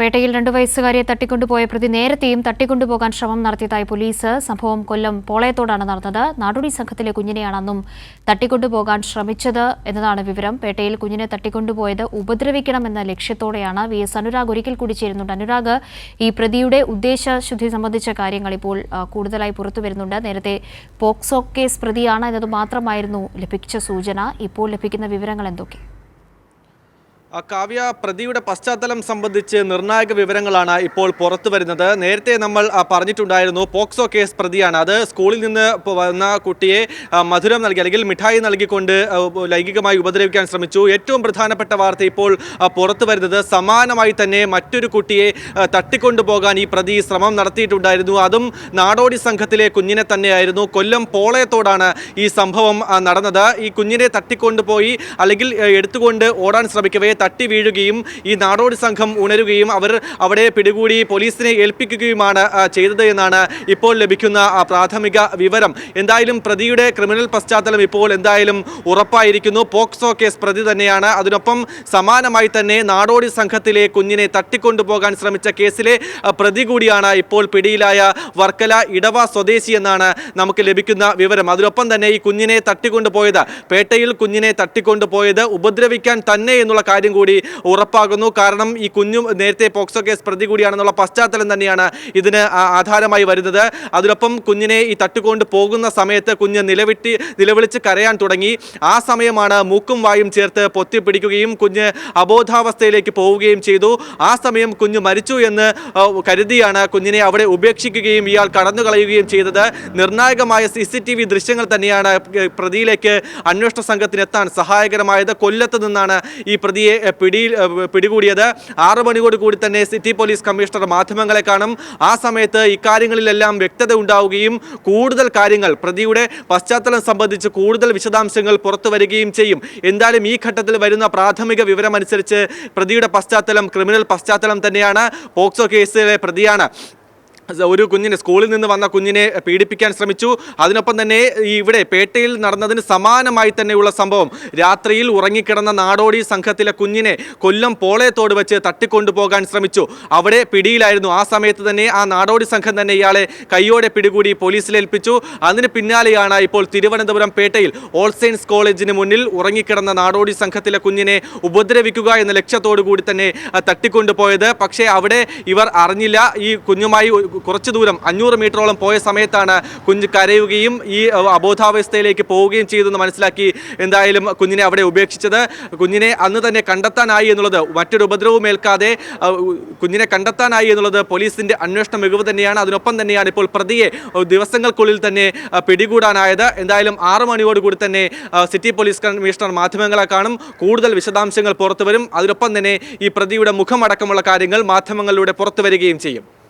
പേട്ടയിൽ രണ്ടു വയസ്സുകാരിയെ തട്ടിക്കൊണ്ടുപോയ പ്രതി നേരത്തെയും തട്ടിക്കൊണ്ടുപോകാൻ ശ്രമം നടത്തിയതായി പോലീസ് സംഭവം കൊല്ലം പോളയത്തോടാണ് നടന്നത്. നാടോടി സംഘത്തിലെ കുഞ്ഞിനെയാണ് അന്നും തട്ടിക്കൊണ്ടുപോകാൻ ശ്രമിച്ചത് എന്നതാണ് വിവരം. പേട്ടയിൽ കുഞ്ഞിനെ തട്ടിക്കൊണ്ടുപോയത് ഉപദ്രവിക്കണമെന്ന ലക്ഷ്യത്തോടെയാണ്. വി എസ് അനുരാഗ് ഒരിക്കൽ കൂടി ചേരുന്നുണ്ട്. അനുരാഗ് ഈ പ്രതിയുടെ ഉദ്ദേശശുദ്ധി സംബന്ധിച്ച കാര്യങ്ങൾ ഇപ്പോൾ കൂടുതലായി പുറത്തു വരുന്നുണ്ട്. നേരത്തെ പോക്സോ കേസ് പ്രതിയാണ് എന്നത് മാത്രമായിരുന്നു ലഭിച്ച സൂചന. ഇപ്പോൾ ലഭിക്കുന്ന വിവരങ്ങൾ എന്തൊക്കെ? കാവ്യ പ്രതിയുടെ പശ്ചാത്തലം സംബന്ധിച്ച് നിർണായക വിവരങ്ങളാണ് ഇപ്പോൾ പുറത്തു വരുന്നത്. നേരത്തെ നമ്മൾ പറഞ്ഞിട്ടുണ്ടായിരുന്നു പോക്സോ കേസ് പ്രതിയാണ്. അത് സ്കൂളിൽ നിന്ന് വന്ന കുട്ടിയെ മധുരം നൽകി അല്ലെങ്കിൽ മിഠായി നൽകിക്കൊണ്ട് ലൈംഗികമായി ഉപദ്രവിക്കാൻ ശ്രമിച്ചു. ഏറ്റവും പ്രധാനപ്പെട്ട വാർത്ത ഇപ്പോൾ പുറത്തു വരുന്നത് സമാനമായി തന്നെ മറ്റൊരു കുട്ടിയെ തട്ടിക്കൊണ്ടുപോകാൻ ഈ പ്രതി ശ്രമം നടത്തിയിട്ടുണ്ടായിരുന്നു. അതും നാടോടി സംഘത്തിലെ കുഞ്ഞിനെ തന്നെയായിരുന്നു. കൊല്ലം പോളയത്തോടാണ് ഈ സംഭവം നടന്നത്. ഈ കുഞ്ഞിനെ തട്ടിക്കൊണ്ടുപോയി അല്ലെങ്കിൽ എടുത്തുകൊണ്ട് ഓടാൻ ശ്രമിക്കവേ തട്ടി വീഴുകയും ഈ നാടോടി സംഘം ഉണരുകയും അവർ അവിടെ പിടികൂടി പോലീസിനെ ഏൽപ്പിക്കുകയുമാണ് ചെയ്തത് എന്നാണ് ഇപ്പോൾ ലഭിക്കുന്ന പ്രാഥമിക വിവരം. എന്തായാലും പ്രതിയുടെ ക്രിമിനൽ പശ്ചാത്തലം ഇപ്പോൾ എന്തായാലും ഉറപ്പായിരിക്കുന്നു. പോക്സോ കേസ് പ്രതി തന്നെയാണ്. അതിനൊപ്പം സമാനമായി തന്നെ നാടോടി സംഘത്തിലെ കുഞ്ഞിനെ തട്ടിക്കൊണ്ടുപോകാൻ ശ്രമിച്ച കേസിലെ പ്രതി കൂടിയാണ് ഇപ്പോൾ പിടിയിലായ വർക്കല ഇടവ സ്വദേശി എന്നാണ് നമുക്ക് ലഭിക്കുന്ന വിവരം. അതിനൊപ്പം തന്നെ ഈ കുഞ്ഞിനെ തട്ടിക്കൊണ്ടുപോയത് പേട്ടയിൽ കുഞ്ഞിനെ തട്ടിക്കൊണ്ടുപോയത് ഉപദ്രവിക്കാൻ തന്നെ എന്നുള്ള കാര്യം കൂടി ഉറപ്പാകുന്നു. കാരണം ഈ കുഞ്ഞു നേരത്തെ പോക്സോ കേസ് പ്രതി കൂടിയാണെന്നുള്ള പശ്ചാത്തലം തന്നെയാണ് ഇതിന് ആധാരമായി വരുന്നത്. അതിനൊപ്പം കുഞ്ഞിനെ ഈ തട്ടുകൊണ്ട് പോകുന്ന സമയത്ത് കുഞ്ഞ് നിലവിട്ടി നിലവിളിച്ച് കരയാൻ തുടങ്ങി. ആ സമയമാണ് മൂക്കും വായും ചേർത്ത് പൊത്തിപ്പിടിക്കുകയും കുഞ്ഞ് അബോധാവസ്ഥയിലേക്ക് പോവുകയും ചെയ്തു. ആ സമയം കുഞ്ഞ് മരിച്ചു എന്ന് കരുതിയാണ് കുഞ്ഞിനെ അവിടെ ഉപേക്ഷിക്കുകയും ഇയാൾ കടന്നു കളയുകയും ചെയ്തത്. നിർണായകമായ സി സി ടി വി ദൃശ്യങ്ങൾ തന്നെയാണ് പ്രതിയിലേക്ക് അന്വേഷണ സംഘത്തിന് എത്താൻ സഹായകരമായത്. കൊല്ലത്ത് നിന്നാണ് ഈ പ്രതിയെ ഏ, പിടികൂടിയത്. ആറ് മണിയോട് കൂടി തന്നെ സിറ്റി പോലീസ് കമ്മീഷണർ മാധ്യമങ്ങളെ കാണും. ആ സമയത്ത് ഇക്കാര്യങ്ങളിലെല്ലാം വ്യക്തത ഉണ്ടാവുകയും കൂടുതൽ കാര്യങ്ങൾ പ്രതിയുടെ പശ്ചാത്തലം സംബന്ധിച്ച് കൂടുതൽ വിശദാംശങ്ങൾ പുറത്തു വരികയും ചെയ്യും. എന്തായാലും ഈ ഘട്ടത്തിൽ വരുന്ന പ്രാഥമിക വിവരമനുസരിച്ച് പ്രതിയുടെ പശ്ചാത്തലം ക്രിമിനൽ പശ്ചാത്തലം തന്നെയാണ്. പോക്സോ കേസിലെ പ്രതിയാണ്. ഒരു കുഞ്ഞിനെ സ്കൂളിൽ നിന്ന് വന്ന കുഞ്ഞിനെ പീഡിപ്പിക്കാൻ ശ്രമിച്ചു. അതിനൊപ്പം തന്നെ ഇവിടെ പേട്ടയിൽ നടന്നതിന് സമാനമായി തന്നെയുള്ള സംഭവം. രാത്രിയിൽ ഉറങ്ങിക്കിടന്ന നാടോടി സംഘത്തിലെ കുഞ്ഞിനെ കൊല്ലം പോളയത്തോട് വെച്ച് തട്ടിക്കൊണ്ടുപോകാൻ ശ്രമിച്ചു. അവിടെ പിടിയിലായിരുന്നു. ആ സമയത്ത് തന്നെ ആ നാടോടി സംഘം തന്നെ ഇയാളെ കൈയോടെ പിടികൂടി പോലീസിലേൽപ്പിച്ചു അതിന് പിന്നാലെയാണ് ഇപ്പോൾ തിരുവനന്തപുരം പേട്ടയിൽ ഓൾ സെയിൻസ് കോളേജിന് മുന്നിൽ ഉറങ്ങിക്കിടന്ന നാടോടി സംഘത്തിലെ കുഞ്ഞിനെ ഉപദ്രവിക്കുക എന്ന ലക്ഷ്യത്തോടു കൂടി തന്നെ തട്ടിക്കൊണ്ടുപോയത്. പക്ഷേ അവിടെ ഇവർ അറിഞ്ഞില്ല. ഈ കുഞ്ഞുമായി കുറച്ച് ദൂരം അഞ്ഞൂറ് മീറ്ററോളം പോയ സമയത്താണ് കുഞ്ഞ് കരയുകയും ഈ അബോധാവസ്ഥയിലേക്ക് പോവുകയും ചെയ്തെന്ന് മനസ്സിലാക്കി എന്തായാലും കുഞ്ഞിനെ അവിടെ ഉപേക്ഷിച്ചത്. കുഞ്ഞിനെ അന്ന് തന്നെ കണ്ടെത്താനായി എന്നുള്ളത് മറ്റൊരു ഉപദ്രവവും ഏൽക്കാതെ കുഞ്ഞിനെ കണ്ടെത്താനായി എന്നുള്ളത് പോലീസിന്റെ അന്വേഷണ മികവ് തന്നെയാണ്. അതിനൊപ്പം തന്നെയാണ് ഇപ്പോൾ പ്രതിയെ ദിവസങ്ങൾക്കുള്ളിൽ തന്നെ പിടികൂടാനായത്. എന്തായാലും ആറ് മണിയോടുകൂടി തന്നെ സിറ്റി പോലീസ് കമ്മീഷണർ മാധ്യമങ്ങളെ കാണും. കൂടുതൽ വിശദാംശങ്ങൾ പുറത്തുവരും അതിനൊപ്പം തന്നെ ഈ പ്രതിയുടെ മുഖമടക്കമുള്ള കാര്യങ്ങൾ മാധ്യമങ്ങളിലൂടെ പുറത്തു വരികയും ചെയ്യും.